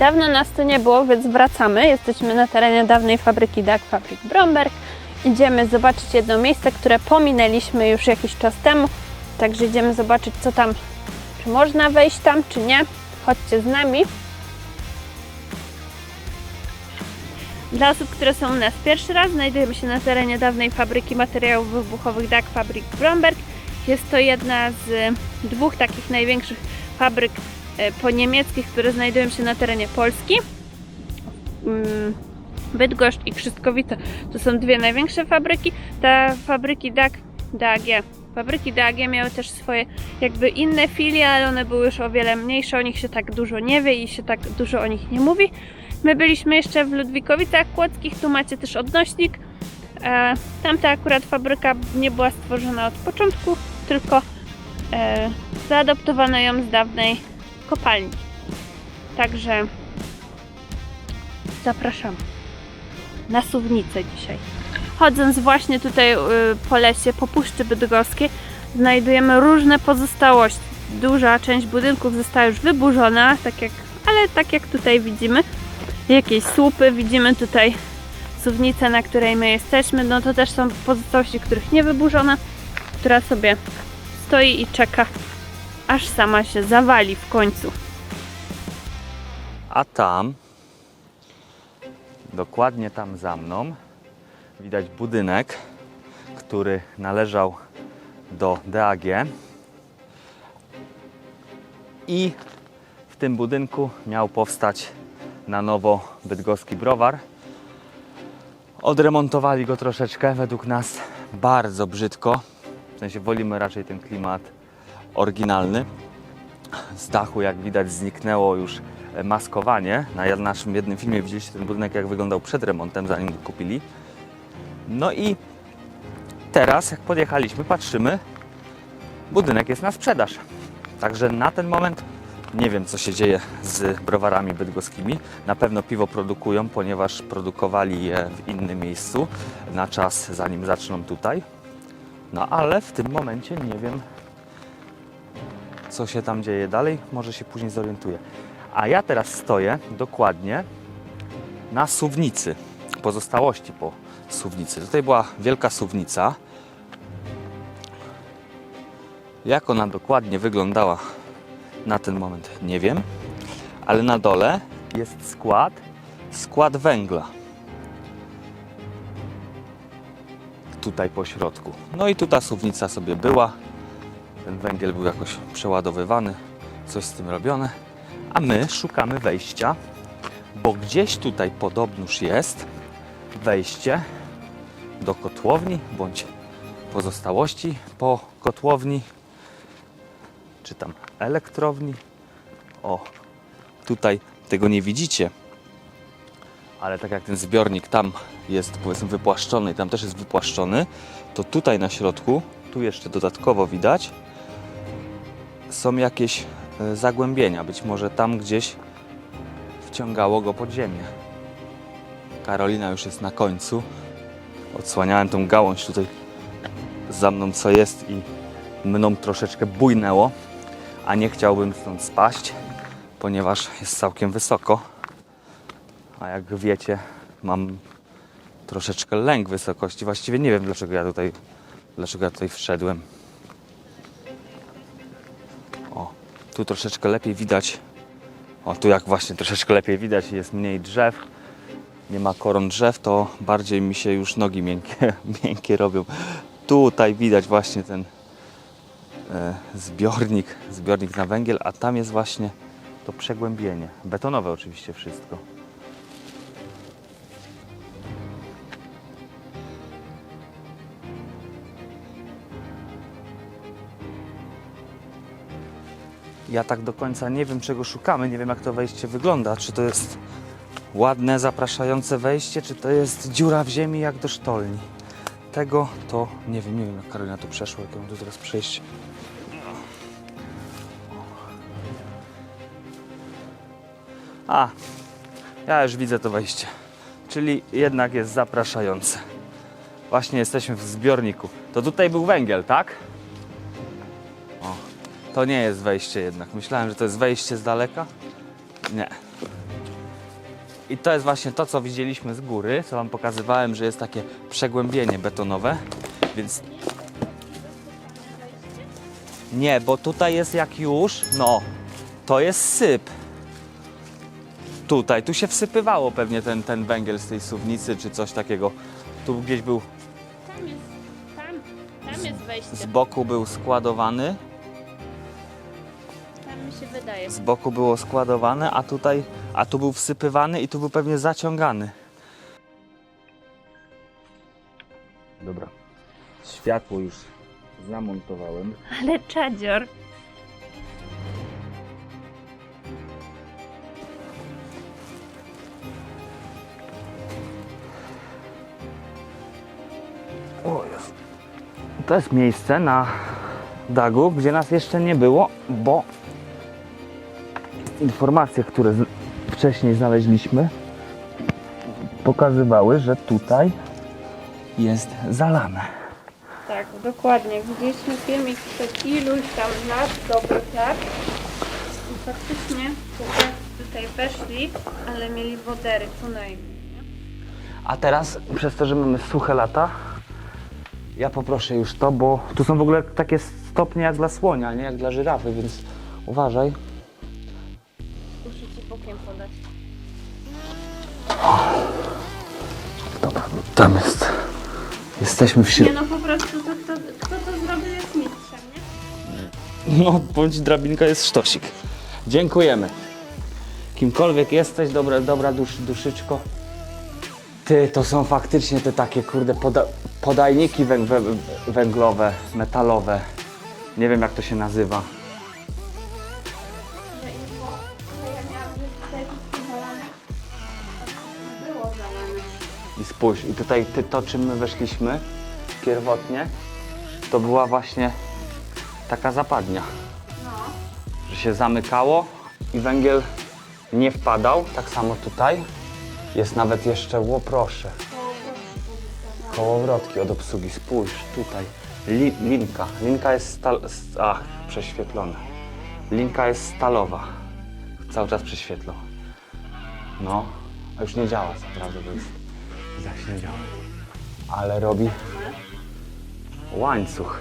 Dawno nas tu nie było, więc wracamy. Jesteśmy na terenie dawnej fabryki Duck Fabric Bromberg. Idziemy zobaczyć jedno miejsce, które pominęliśmy już jakiś czas temu. Także idziemy zobaczyć, co tam, czy można wejść tam, czy nie. Chodźcie z nami. Dla osób, które są u nas pierwszy raz, znajdujemy się na terenie dawnej fabryki materiałów wybuchowych Duck Fabric Bromberg. Jest to jedna z dwóch takich największych fabryk e, poniemieckich, które znajdują się na terenie Polski. Mm, Bydgoszcz i Krzystkowice to są dwie największe fabryki. Te fabryki DAG, DAG, fabryki DAG miały też swoje jakby inne filie, ale one były już o wiele mniejsze, o nich się tak dużo nie wie i się tak dużo o nich nie mówi. My byliśmy jeszcze w Ludwikowicach Kłodzkich, tu macie też odnośnik. E, tamta akurat fabryka nie była stworzona od początku, tylko e, zaadoptowano ją z dawnej kopalni. Także zapraszamy na suwnicę dzisiaj. Chodząc właśnie tutaj y, po lesie, po Puszczy Bydgoskiej, znajdujemy różne pozostałości. Duża część budynków została już wyburzona, tak jak, ale tak jak tutaj widzimy. Jakieś słupy, widzimy tutaj suwnicę, na której my jesteśmy. No to też są pozostałości, których nie wyburzono, która sobie stoi i czeka, aż sama się zawali w końcu. A tam, dokładnie tam za mną, widać budynek, który należał do DAG. I w tym budynku miał powstać na nowo bydgoski browar. Odremontowali go troszeczkę, według nas bardzo brzydko. W sensie wolimy raczej ten klimat oryginalny. Z dachu, jak widać, zniknęło już maskowanie. Na naszym jednym filmie widzieliście ten budynek, jak wyglądał przed remontem, zanim go kupili. No i teraz, jak podjechaliśmy, patrzymy, budynek jest na sprzedaż. Także na ten moment nie wiem, co się dzieje z browarami bydgoskimi. Na pewno piwo produkują, ponieważ produkowali je w innym miejscu na czas, zanim zaczną tutaj. No ale w tym momencie nie wiem, co się tam dzieje dalej, może się później zorientuję. A ja teraz stoję dokładnie na suwnicy, pozostałości po suwnicy. Tutaj była wielka suwnica. Jak ona dokładnie wyglądała na ten moment, nie wiem, ale na dole jest skład, skład węgla. Tutaj po środku. No i tu ta suwnica sobie była. Ten węgiel był jakoś przeładowywany, coś z tym robione. A my szukamy wejścia, bo gdzieś tutaj podobnież jest wejście do kotłowni bądź pozostałości po kotłowni, czy tam elektrowni. O, tutaj tego nie widzicie, ale tak jak ten zbiornik tam jest powiedzmy wypłaszczony i tam też jest wypłaszczony, to tutaj na środku, tu jeszcze dodatkowo widać, są jakieś e, zagłębienia. Być może tam gdzieś wciągało go pod ziemię. Karolina już jest na końcu. Odsłaniałem tą gałąź tutaj za mną, co jest i mną troszeczkę bujnęło, a nie chciałbym stąd spaść, ponieważ jest całkiem wysoko. A jak wiecie, mam troszeczkę lęk wysokości. Właściwie nie wiem, dlaczego ja tutaj, dlaczego ja tutaj wszedłem. Tu troszeczkę lepiej widać. O, tu jak właśnie troszeczkę lepiej widać, jest mniej drzew. Nie ma koron drzew, to bardziej mi się już nogi miękkie, miękkie robią. Tutaj widać właśnie ten e, zbiornik, zbiornik na węgiel, a tam jest właśnie to przegłębienie. Betonowe oczywiście wszystko. Ja tak do końca nie wiem, czego szukamy, nie wiem, jak to wejście wygląda. Czy to jest ładne, zapraszające wejście, czy to jest dziura w ziemi jak do sztolni. Tego to nie wiem, nie wiem, jak Karolina tu przeszła, jak ją tu teraz przejść. A, ja już widzę to wejście. Czyli jednak jest zapraszające. Właśnie jesteśmy w zbiorniku. To tutaj był węgiel, tak? To nie jest wejście jednak. Myślałem, że to jest wejście z daleka. Nie. I to jest właśnie to, co widzieliśmy z góry, co Wam pokazywałem, że jest takie przegłębienie betonowe, więc... Nie, bo tutaj jest jak już, no, to jest syp. Tutaj, tu się wsypywało pewnie ten, ten węgiel z tej suwnicy, czy coś takiego. Tu gdzieś był, Tam jest, tam, tam jest wejście. z boku był składowany, się wydaje. z boku było składowane, a tutaj, a tu był wsypywany i tu był pewnie zaciągany. Dobra. Światło już zamontowałem. Ale czadzior. O jest. To jest miejsce na Dagu, gdzie nas jeszcze nie było, bo informacje, które wcześniej znaleźliśmy, pokazywały, że tutaj jest zalane. Tak, dokładnie. Widzieliśmy filmik sprzed iluś tam lat, dobrych lat. I faktycznie tutaj weszli, ale mieli wodery co najmniej. nie? A teraz, przez to, że mamy suche lata, ja poproszę już to, bo tu są w ogóle takie stopnie jak dla słonia, nie jak dla żyrafy, więc uważaj. Dobra, tam jest. Jesteśmy w Nie środku. no po prostu to, kto, kto to zrobił jest mistrzem, nie? No, bądź drabinka jest sztosik. Dziękujemy. Kimkolwiek jesteś, dobra, dobra dusz, duszyczko. Ty, to są faktycznie te takie, kurde, poda podajniki węg wę- węglowe, metalowe. Nie wiem, jak to się nazywa. Spójrz, i tutaj ty, to, czym my weszliśmy pierwotnie, to była właśnie taka zapadnia. Że się zamykało i węgiel nie wpadał. Tak samo tutaj. Jest nawet jeszcze, ło proszę, kołowrotki od obsługi. Spójrz, tutaj. Li, linka. Linka jest stal... Ach, prześwietlona. Linka jest stalowa. Cały czas prześwietlą. No, a już nie działa co prawda, bo jest zaśniedziała. Ale robi łańcuch.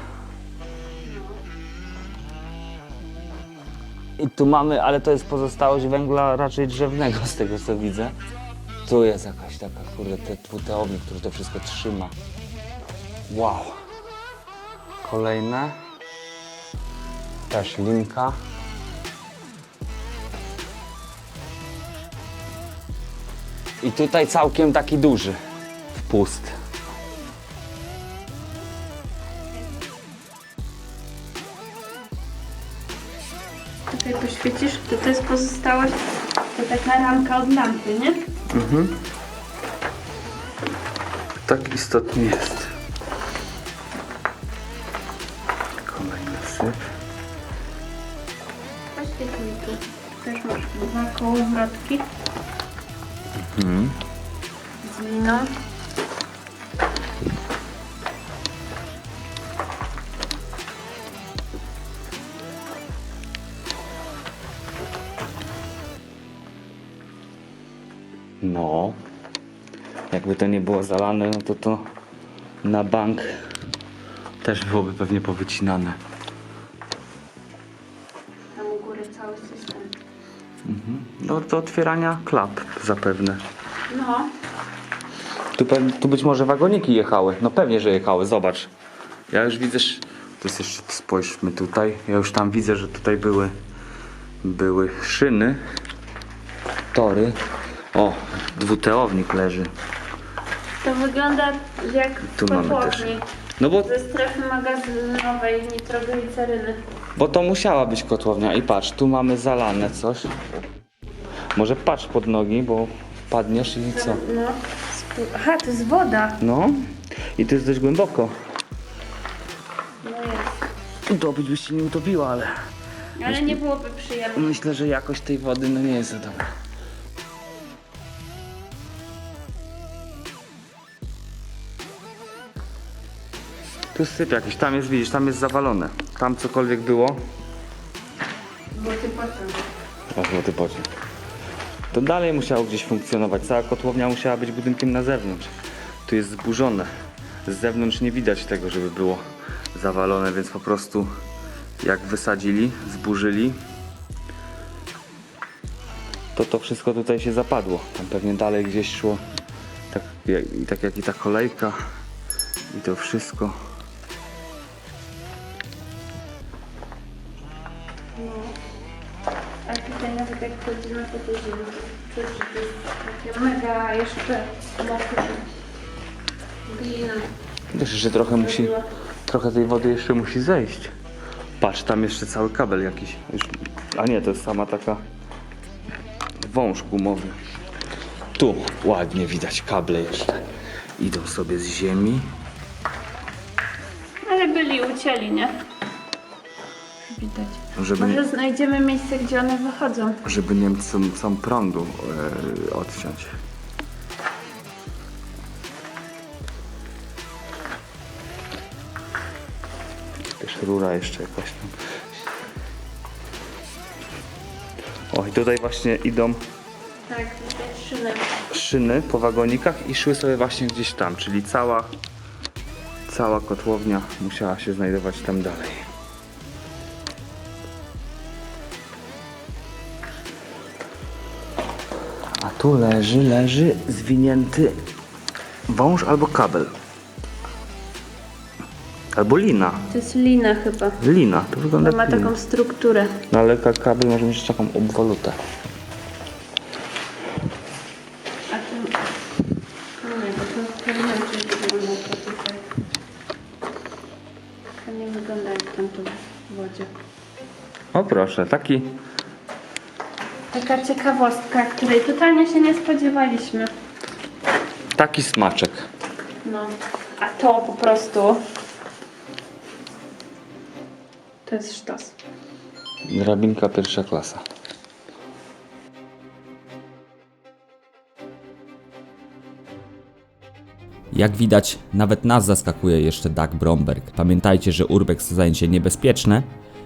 I tu mamy, ale to jest pozostałość węgla raczej drzewnego z tego co widzę. Tu jest jakaś taka, kurde, te dwuteownik, który to wszystko trzyma. Wow. Kolejne. Też linka. I tutaj całkiem taki duży wpust. Tutaj poświecisz, to to jest pozostałość, to taka ramka od lampy, nie? Tak istotnie jest. Kolejny syp. Poświeć mi tu. Też masz dwa kołowrotki. Mhm. Z liną. No, jakby to nie było zalane, no to to na bank też byłoby pewnie powycinane. Tam u góry cały system. No do otwierania klap zapewne. No, Tu, pe- tu być może wagoniki jechały. No pewnie, że jechały, zobacz. Ja już widzę. To jest jeszcze, spójrzmy tutaj. Ja już tam widzę, że tutaj były, były szyny, tory. O, dwuteownik leży. to wygląda jak Tu mamy też. No bo, Ze strefy magazynowej nitrogliceryny. bo to musiała być kotłownia. I patrz, tu mamy zalane coś. Może patrz pod nogi, bo padniesz i co? No. Aha, to jest woda. No, i to jest dość głęboko. No jest. Utopić byś się nie utopiła, ale Ale nie byłoby przyjemne. myślę, że jakość tej wody no nie jest za dobra. Tu syp jakiś, tam jest, widzisz, tam jest zawalone. Tam cokolwiek było. Bo ty potem. O, złoty pociąg. To dalej musiało gdzieś funkcjonować. Cała kotłownia musiała być budynkiem na zewnątrz. Tu jest zburzone. Z zewnątrz nie widać tego, żeby było zawalone, więc po prostu jak wysadzili, zburzyli, to to wszystko tutaj się zapadło. Tam pewnie dalej gdzieś szło, tak tak jak i ta kolejka i to wszystko. Mega jeszcze. Glina. Też jeszcze trochę musi, trochę tej wody jeszcze musi zejść. Patrz, tam jeszcze cały kabel jakiś. Już, a nie, to jest sama taka wąż gumowy. Tu ładnie widać kable jeszcze. Idą sobie z ziemi. Ale byli ucięli, nie? Widać. Żeby nie, Może znajdziemy miejsce, gdzie one wychodzą. żeby Niemcom są prądu e, odciąć. Też rura jeszcze jakaś tam. O i tutaj właśnie idą Tak, widać szynę. szyny po wagonikach i szły sobie właśnie gdzieś tam, czyli cała cała kotłownia musiała się znajdować tam dalej. Tu leży, leży zwinięty wąż albo kabel. Albo lina. To jest lina chyba. Lina, to wygląda To ma jak lina. taką strukturę. No ale ka- kabel może mieć taką obwolutę. A tu... No nie, bo to wygląda to tutaj. To nie wygląda jak tam tu w wodzie. O proszę, taki Taka ciekawostka, której totalnie się nie spodziewaliśmy. taki smaczek. No, a to po prostu... To jest sztos. Drabinka pierwsza klasa. Jak widać, nawet nas zaskakuje jeszcze Doug Bromberg. Pamiętajcie, że urbex to zajęcie niebezpieczne.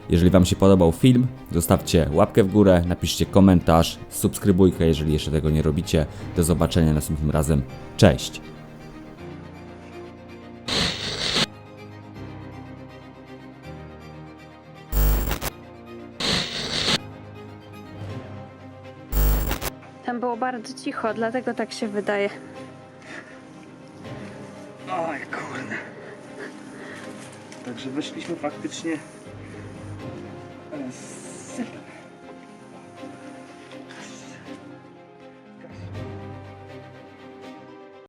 Jeżeli Wam się podobał film, zostawcie łapkę w górę, napiszcie komentarz, subskrybujkę, jeżeli jeszcze tego nie robicie. Do zobaczenia następnym razem. Cześć! Tam było bardzo cicho, dlatego tak się wydaje. Oj kurde. Także weszliśmy faktycznie